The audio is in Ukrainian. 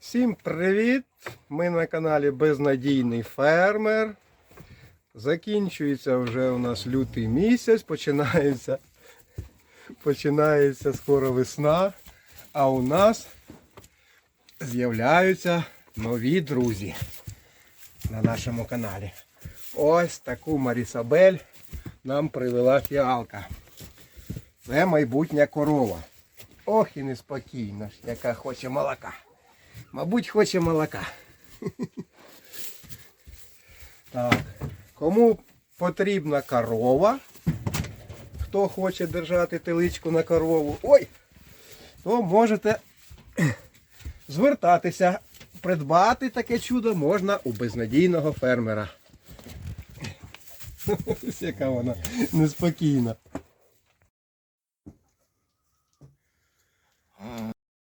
Всім привіт! Ми на каналі Безнадійний фермер. Закінчується вже у нас лютий місяць, починається, починається скоро весна, а у нас з'являються нові друзі на нашому каналі. Ось таку Марісабель нам привела фіалка. Це майбутня корова. Ох і неспокійна яка хоче молока. Мабуть, хоче молока. Так. Кому потрібна корова, хто хоче держати теличку на корову, ой, то можете звертатися. Придбати таке чудо можна у безнадійного фермера. Ось яка вона неспокійна.